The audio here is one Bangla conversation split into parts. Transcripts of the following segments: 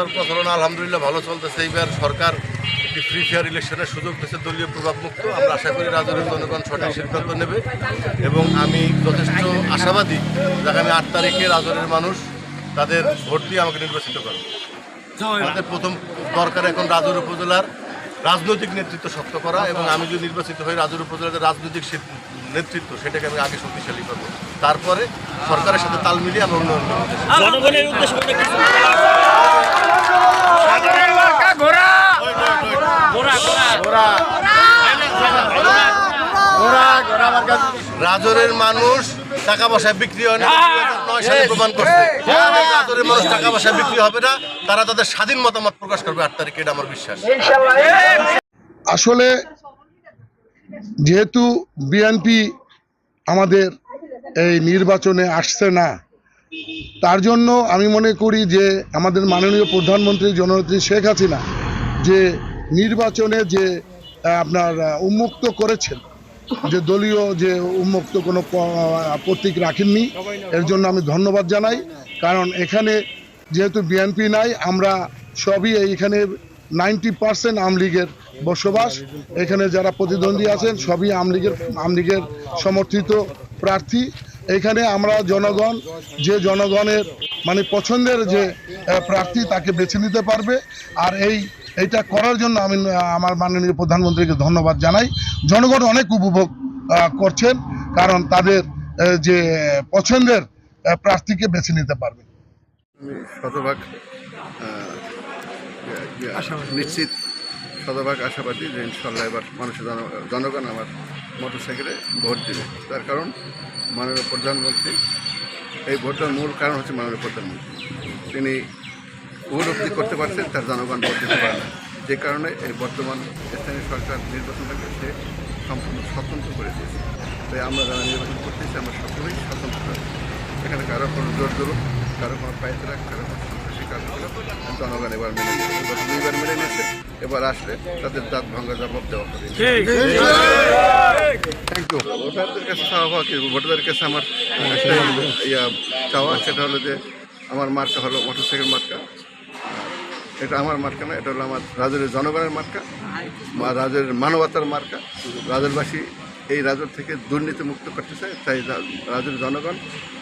প্রচার প্রচারণা আলহামদুলিল্লাহ ভালো চলতেছে। এইবার সরকার একটি ফ্রি ফেয়ার ইলেকশনের সুযোগ দিয়েছে, দলীয় প্রভাব মুক্ত আমরা আশা করি রাজনীতির জনগণ সঠিক সিদ্ধান্ত নেবে এবং আমি যথেষ্ট আশাবাদী আগামী আট তারিখে রাজনের মানুষ তাদের ভোট দিয়ে আমাকে নির্বাচিত করবে। আমাদের প্রথম দরকার এখন রাজুর উপজেলার রাজনৈতিক নেতৃত্ব শক্ত করা এবং আমি যদি নির্বাচিত হই রাজুর উপজেলার রাজনৈতিক নেতৃত্ব, সেটাকে আমি আগে শক্তিশালী করব। তারপরে সরকারের সাথে তাল মিলিয়ে আমরা উন্নয়ন করব জনগণের উদ্দেশ্যে কোনো কিছু ঘোড়া ঘোড়া রাজরের মানুষ টাকা পয়সা বিক্রি হয় না নয় সালে প্রমাণ করছে। রাজরের মানুষ টাকা পয়সা বিক্রি হবে না তারা তাদের স্বাধীন মতামত প্রকাশ করবে আট তারিখে এটা আমার বিশ্বাস। আসলে যেহেতু বিএনপি আমাদের এই নির্বাচনে আসছে না তার জন্য আমি মনে করি যে আমাদের মাননীয় প্রধানমন্ত্রী জননেত্রী শেখ হাসিনা যে নির্বাচনে যে আপনার উন্মুক্ত করেছেন, যে দলীয় যে উন্মুক্ত কোনো প্রতীক রাখেননি, এর জন্য আমি ধন্যবাদ জানাই। কারণ এখানে যেহেতু বিএনপি নাই, আমরা সবই এইখানে নাইনটি পার্সেন্ট আমলিগের বসবাস। এখানে যারা প্রতিদ্বন্দ্বী আছেন, সবই আমলিগের আমলিগের সমর্থিত প্রার্থী। এখানে আমরা জনগণ, যে জনগণের মানে পছন্দের যে প্রার্থী তাকে বেছে নিতে পারবে। আর এই এইটা করার জন্য আমি আমার মাননীয় প্রধানমন্ত্রীকে ধন্যবাদ জানাই। জনগণ অনেক উপভোগ করছেন কারণ তাদের যে পছন্দের প্রার্থীকে বেছে নিতে পারবে। শতভাগ নিশ্চিত শতভাগ আশাবাদী যে ইনশাল্লাহ এবার মানুষের জন- জনগণ আমার মোটরসাইকেলে ভোট দেবে। তার কারণ মাননীয় প্রধানমন্ত্রী এই ভোটটার মূল কারণ হচ্ছে মাননীয় প্রধানমন্ত্রী। তিনি উপলব্ধি করতে পারছেন তার জনগণ দিতে পারে না। যে কারণে এই বর্তমান স্থানীয় সরকার নির্বাচনটাকে সে সম্পূর্ণ স্বতন্ত্র করে দিয়েছে। তাই আমরা যারা নির্বাচন করতেছি আমরা সকলেই স্বতন্ত্র এখানে কারও কোনো জোর জোর কারও কোনো পাইতরা কারও কোনো সন্ত্রাসী কার্যকলাপ জনগণ এবার মেনে নিয়েছে দুইবার মেনে নিয়েছে এবার আসলে তাদের দাঁত ভাঙ্গা জবাব দেওয়া হবে। থ্যাংক ইউ ভোটারদের কাছে কি? ভোটারদের কাছে আমার ইয়া চাওয়া সেটা হলো যে আমার মার্কা হলো মোটরসাইকেল মার্কা। এটা আমার মার্কা না এটা হলো আমার রাজের জনগণের মার্কা মা- রাজের মানবতার মার্কা। রাজেরবাসী এই রাজর থেকে দুর্নীতি মুক্ত করতে চায় তাই রা- রাজের জনগণ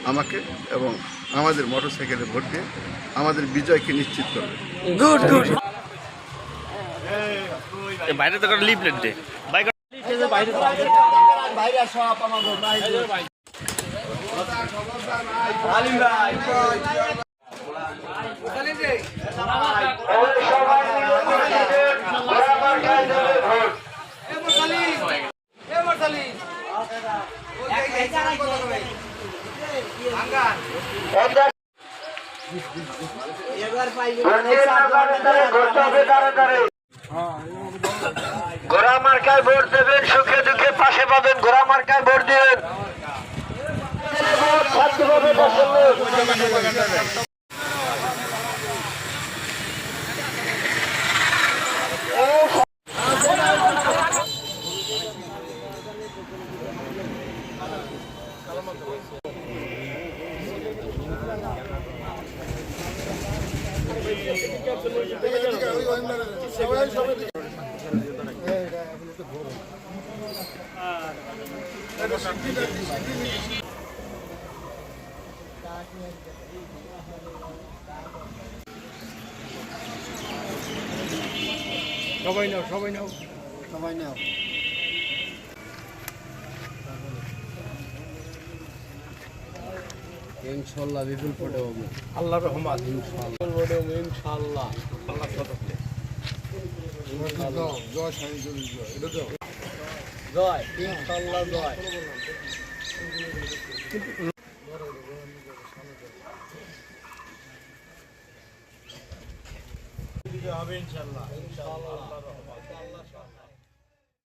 আমাকে এবং আমাদের মোটরসাইকেলে ভোট দিয়ে আমাদের বিজয়কে নিশ্চিত করবে। বাইরে তো লিফলেট দে। বাইক ঘোড়া মার্কায় ভোট দেবেন সুখে দুঃখে পাশে পাবেন। ঘোড়া মার্কায় ভোট দিবেন ছাত্রভাবে পছন্দ ইনশাল্লাহ বিপুল ফটো হবে। আল্লাহ রহমান ইনশাল্লাহ। ফটো হবে ইনশাল্লাহ। আল্লাহ সদকে জয় জয়। এটা তো জয়। ইনশাল্লাহ জয়। হবে ইনশাল্লাহ। ইনশাল্লাহ